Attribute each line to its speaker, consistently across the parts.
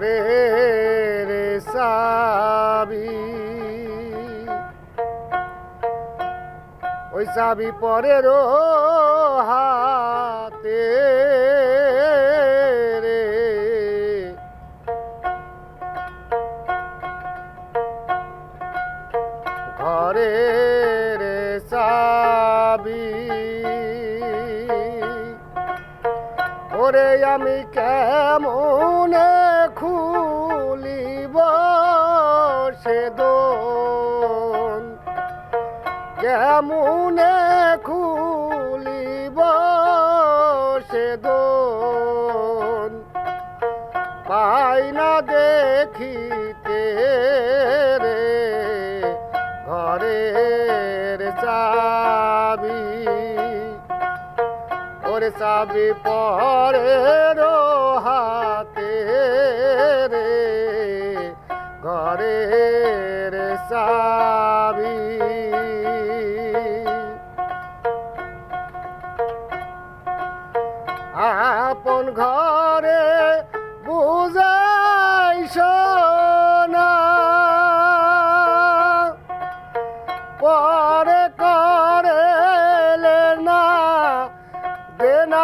Speaker 1: ঘরের চাবি ওই চাবি পরের হাতে। ওরে আমি কেমন খুলিব সে দোন? কেমন খুলিব সে দোন? পাই না দেখিতে চাবি পরে হাতে রে। ঘরের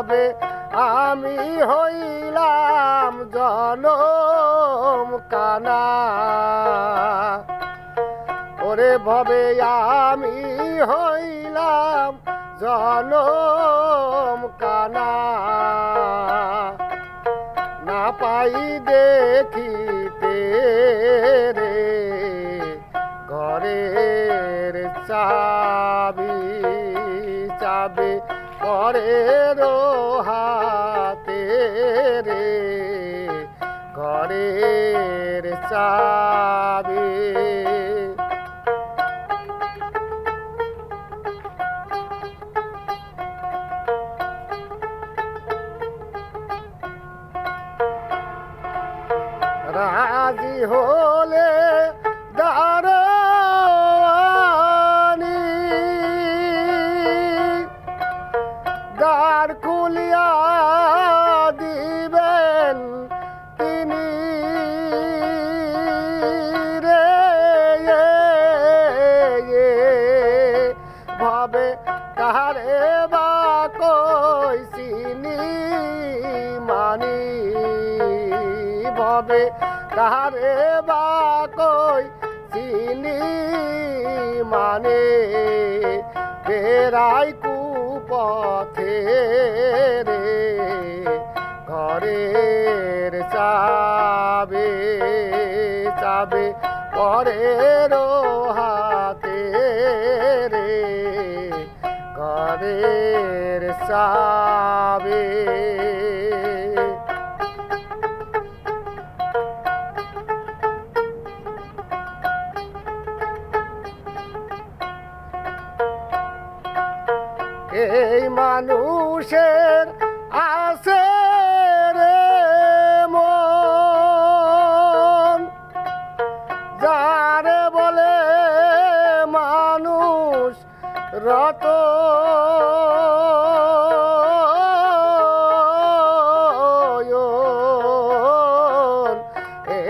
Speaker 1: ভবে আমি হইলাম জনম কানা। ওরে ভবে আমি হইলাম জনম কানা। না পাই দেখিতে ঘরের হাতে রে ঘরের চাবি রাজি হলে দ্বার খুলিয়া দিবেন তিনি রে ভাবে কারে বা কইছিনি মানি। ভবে কারে বা কই চিনি মানে। বেড়াই কুপথে রে ঘরের চাবে চাবে পরের হাতে রে ঘরের চাবে মানুষের আছে রে মন। যারে বলে মানুষ রত।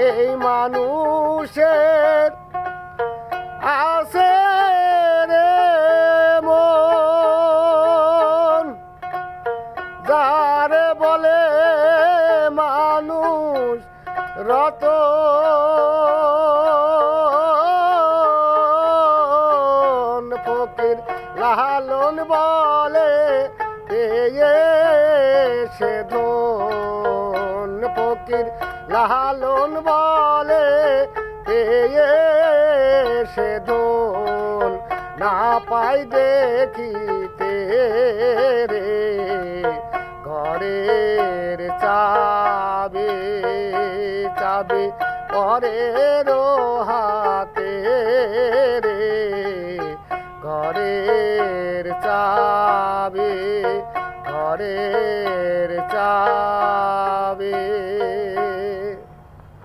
Speaker 1: এই মানুষের যারে বলে মানুষ রত। ফকির লালন বলে সে ধন। ফকির লালন বলে সে ধন। না পাই দেখিতে রে। পরের হাতে রে ঘরের চাবি ঘরের চাবি